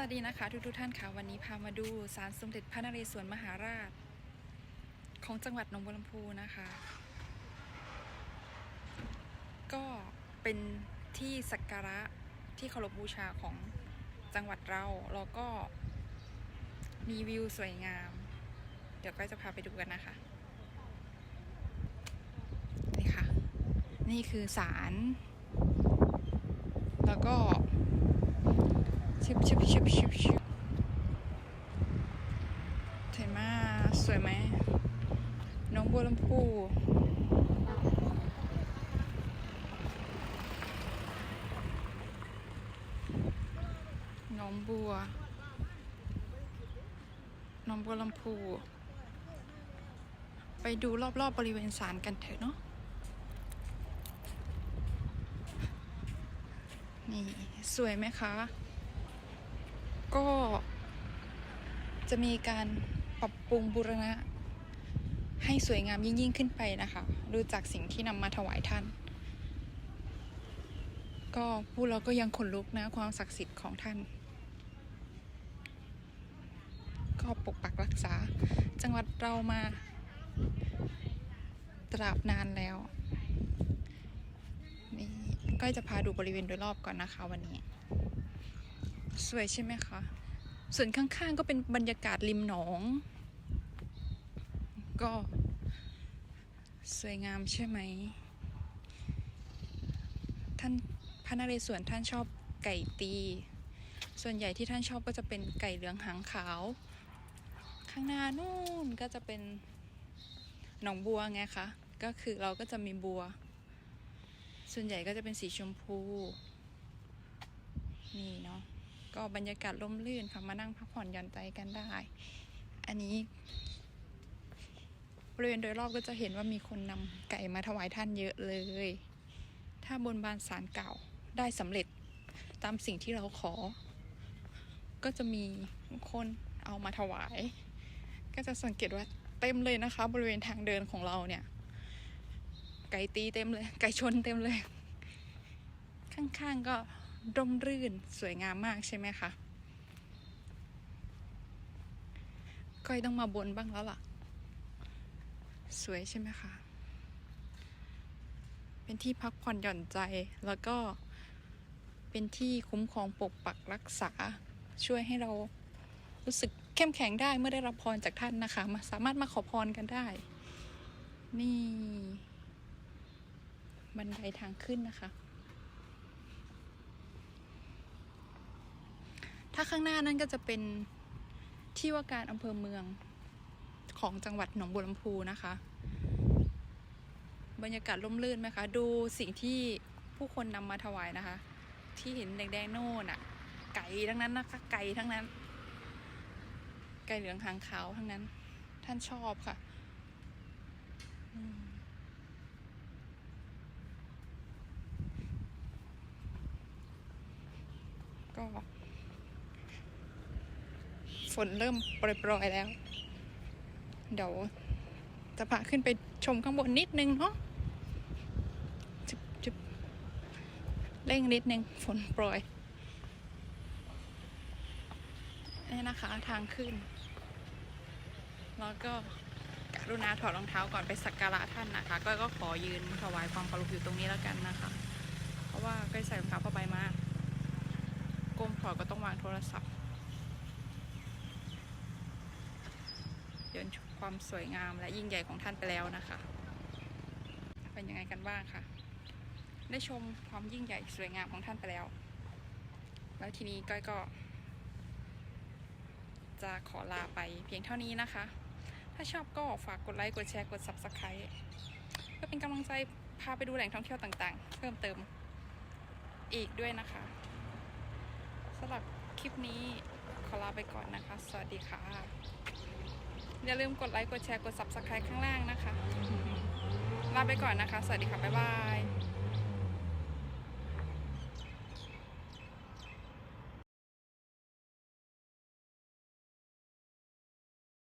วัสดีนะคะทุกทุกๆท่านค่ะวันนี้พามาดูศาลสมเด็จพระนเรศวรมหาราช ของจังหวัดหนองบัวลำพูนะคะ ก็เป็นที่สักการะที่เคารพบูชาของจังหวัดเราแล้วก็มีวิวสวยงาม เดี๋ยวก็จะพาไปดูกันนะคะ นี่ค่ะ นี่คือศาลแล้วก็ ชิบชิบชิบชิบชิบเห็นไหมสวยไหม น้องบัวลำพูน้องบัว น้องบัวลำพู ไปดูรอบๆบบริเวณศาลกันเถอะเนาะ นี่ สวยไหมคะ ก็จะมีการปรับปรุงบูรณะ ให้สวยงามยิ่งยิ่งขึ้นไปนะคะดูจากสิ่งที่นำมาถวายท่าน ก็พูดเราก็ยังขนลุกนะความศักดิ์สิทธิ์ของท่าน ก็ปกปักรักษาจังหวัดเรามาตราบนานแล้วนี่ก็จะพาดูบริเวณโดยรอบก่อนนะคะวันนี้ สวยใช่ไหมคะ ส่วนข้างๆก็เป็นบรรยากาศริมหนอง ก็ สวยงามใช่ไหม ท่านพระนเรศวรท่านชอบไก่ตี ส่วนใหญ่ที่ท่านชอบก็จะเป็นไก่เหลืองหางขาว ข้างหน้านู่นก็จะเป็นหนองบัวไงคะ ก็คือเราก็จะมีบัว ส่วนใหญ่ก็จะเป็นสีชมพู นี่เนาะ ก็บรรยากาศร่มรื่นค่ะมานั่งพักผ่อนหย่อนใจกันได้ อันนี้บริเวณโดยรอบก็จะเห็นว่ามีคนนำไก่มาถวายท่านเยอะเลย ถ้าบนบานสารเก่าได้สำเร็จตามสิ่งที่เราขอ ก็จะมีคนเอามาถวาย ก็จะสังเกตว่าเต็มเลยนะคะ บริเวณทางเดินของเราเนี่ย ไก่ตีเต็มเลย ไก่ชนเต็มเลย ข้างๆก็ ร่มรื่นสวยงามมากใช่ไหมคะก้อยต้องมาบนบ้างแล้วล่ะ สวยใช่ไหมคะ เป็นที่พักผ่อนหย่อนใจแล้วก็เป็นที่คุ้มครองปกปักรักษา ช่วยให้เรารู้สึกเข้มแข็งได้เมื่อได้รับพรจากท่านนะคะ มาสามารถมาขอพรกันได้ นี่ บันไดทางขึ้นนะคะ ถ้าข้างหน้านั่นก็จะเป็นที่ว่าการอำเภอเมืองของจังหวัดหนองบัวลำพูนะคะ บรรยากาศร่มรื่นไหมคะ ดูสิ่งที่ผู้คนนำมาถวายนะคะ ที่เห็นแดงๆโน่นอะไก่ทั้งนั้นนะคะ ไก่ทั้งนั้น ไก่เหลืองหางขาวทั้งนั้น ท่านชอบค่ะก็ ฝนเริ่มโปรยๆแล้ว เดี๋ยวจะพาขึ้นไปชมข้างบนนิดนึงเนาะจุบจุบเร่งนิดนึงฝนโปรยนี่นะคะทางขึ้น แล้วก็กรุณาถอดรองเท้าก่อนไปสักการะท่านนะคะ ก็ก็ขอยืนถวายความเคารพอยู่ตรงนี้แล้วกันนะคะ เพราะว่าก็ใส่รองเท้าผ้าใบมาก้มถอดก็ต้องวางโทรศัพท์ เดินชมความสวยงามและยิ่งใหญ่ของท่านไปแล้วนะคะ เป็นยังไงกันบ้างคะได้ชมความยิ่งใหญ่สวยงามของท่านไปแล้ว แล้วทีนี้ก้อยก็ จะขอลาไปเพียงเท่านี้นะคะ ถ้าชอบก็ฝากกดไลค์กดแชร์กด Subscribe เพื่อเป็นกำลังใจพาไปดูแหล่งท่องเที่ยวต่างๆ เพิ่มเติมอีกด้วยนะคะสำหรับคลิปนี้ขอลาไปก่อนนะคะ สวัสดีค่ะ อย่าลืมกดไลค์ กดแชร์ กด Subscribe ข้างล่างนะคะ ลาไปก่อนนะคะ สวัสดีค่ะ บ๊ายบาย